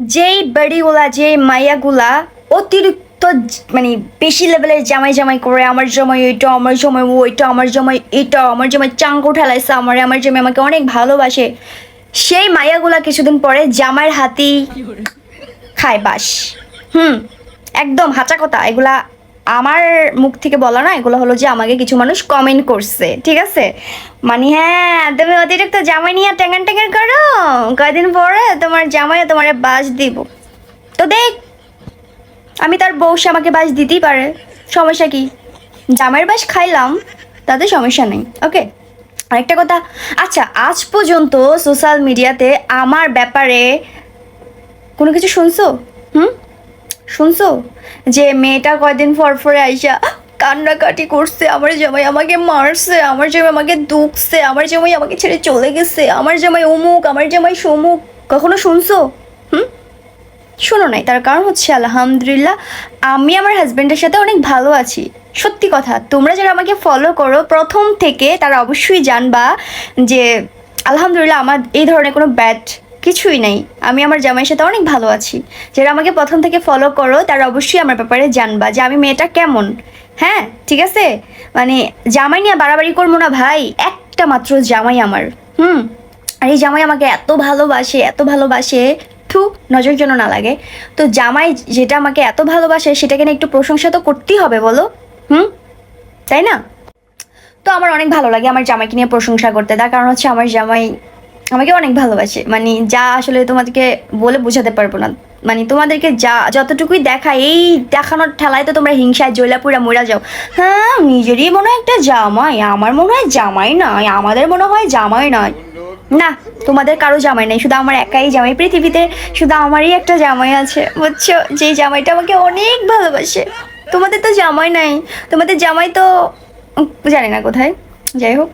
যেই বাড়িগুলা যে মাইয়াগুলা অতিরিক্ত মানে বেশি লেভেলের জামাই জামাই করে আমার জমাই ওইটা আমার জামাই ওইটা আমার জমাই এটা আমার জামাই চাঙ্কু ঠেলাইছে আমার আমার জামাই আমাকে অনেক ভালোবাসে সেই মাইয়াগুলা কিছুদিন পরে জামাইয়ের হাতি খায় বাস। হুম একদম হাঁচা কথা। এগুলা আমার মুখ থেকে বলা না, এগুলো হলো যে আমাকে কিছু মানুষ কমেন্ট করছে, ঠিক আছে? মানে হ্যাঁ তুমি অতিরিক্ত জামাই নিয়ে ট্যাঙ্গান ট্যাঙ্গান করো, কয়দিন পরে তোমার জামাই তোমার বাস দিব। তো দেখ, আমি তার বউ সে আমাকে বাস দিতেই পারে, সমস্যা কি? জামাইয়ের বাস খাইলাম, তাতে সমস্যা নেই ওকে আরেকটা কথা আচ্ছা আজ পর্যন্ত সোশ্যাল মিডিয়াতে আমার ব্যাপারে কোনো কিছু শুনছো? হুম? শুনছো? যে মেয়েটা কয়দিন পরে আইসা কান্নাকাটি করছে, আমার জামাই আমাকে মারছে, আমার জামাই আমাকে দুখছে, আমার জামাই আমাকে ছেড়ে চলে গেছে, আমার জামাই অমুক, আমার জামাই সমুক। কখনো শুনছো? হুম? শোনো নাই, তার কারণ হচ্ছে আলহামদুলিল্লাহ আমি আমার হাজব্যান্ডের সাথে অনেক ভালো আছি। সত্যি কথা, তোমরা যারা আমাকে ফলো করো, প্রথম থেকে তারা অবশ্যই জানবা যে আলহামদুলিল্লাহ আমার এই ধরনের কোনো ব্যাড কিছুই নেই। আমি আমার জামাইয়ের সাথে অনেক ভালো আছি। যারা আমাকে প্রথম থেকে ফলো করো, তারা অবশ্যই আমার ব্যাপারে জানবা যে আমি মেয়েটা কেমন। হ্যাঁ ঠিক আছে? মানে জামাই নিয়ে বাড়াবাড়ি করব না ভাই, একটা মাত্র জামাই আমার। হুম? আর এই জামাই আমাকে এত ভালোবাসে এত ভালোবাসে, থু, নজর যেন না লাগে। তো জামাই যেটা আমাকে এত ভালোবাসে, সেটাকে না একটু প্রশংসা তো করতেই হবে বলো। হুম? তাই না? তো আমার অনেক ভালো লাগে আমার জামাইকে নিয়ে প্রশংসা করতে। তার কারণ হচ্ছে আমার জামাই আমাকে অনেক ভালোবাসে। মানে যা আসলে তোমাদেরকে বলে বোঝাতে পারব না। মানে তোমাদেরকে যা, যতটুকুই দেখা, এই দেখানোর ঠেলায় তো তোমরা হিংসায় জৈলাপুরা মরা যাও। হ্যাঁ নিজেরই মনে হয় একটা জামাই, আমার মনে হয় জামাই নয়, আমাদের মনে হয় জামাই নয়। না, তোমাদের কারও জামাই নেই, শুধু আমার একাই জামাই। পৃথিবীতে শুধু আমারই একটা জামাই আছে, বুঝছ? যেই জামাইটা আমাকে অনেক ভালোবাসে। তোমাদের তো জামাই নাই। তোমাদের জামাই তো জানি না কোথায়। যাই হোক।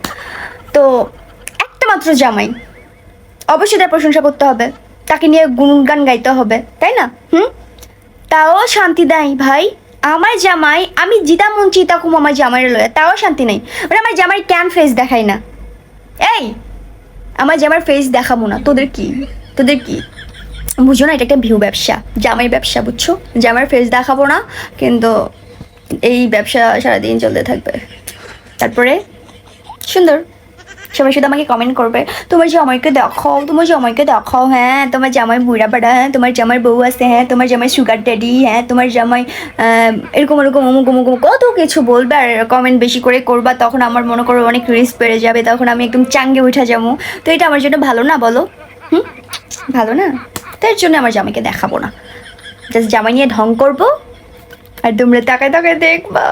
তো, একটা মাত্র জামাই। অবশ্যই তার প্রশংসা করতে হবে। তাকে নিয়ে গুণগান গাইতে হবে, তাই না? হুম? তাও শান্তি দেয় ভাই। আমার জামাই, আমি জিতা মন চিতা কুম আমার জামাইয়ের লয়ে। তাও শান্তি নেই। মানে আমার জামাই ক্যান ফেস দেখাই না? এই! আমার জামার ফেস দেখাবো না। তোদের কি? তোদের কি? বুঝো না, এটা একটা ভিউ ব্যবসা। জামাই ব্যবসা, বুঝছ? জামার ফেস দেখাবো না, কিন্তু এই ব্যবসা সারাদিন চলতে থাকবে। তারপরে? সুন্দর। সবাই শুধু আমাকে কমেন্ট করবে। তোমার জামাইকে দেখাও, তোমার জামাইকে দেখাও হ্যাঁ তোমার জামাই বুড়া বাড়া হ্যাঁ তোমার জামাই বউ আছে হ্যাঁ তোমার জামাই সুগার ড্যাডি হ্যাঁ তোমার জামাই এরকম এরকম, অমুক অমুক কত কিছু বলবে, আর কমেন্ট বেশি করে করবা, তখন আমার মনে করো অনেক রিস্ক বেড়ে যাবে, তখন আমি একদম চাঙ্গে উঠে যাব। তো এটা আমার জন্য ভালো না, বলো? হুম? ভালো না? তার জন্য আমার জামাইকে দেখাবো না। জাস্ট জামাই নিয়ে ঢং করব, আর তোমরা তাকায় তাকায় দেখবা।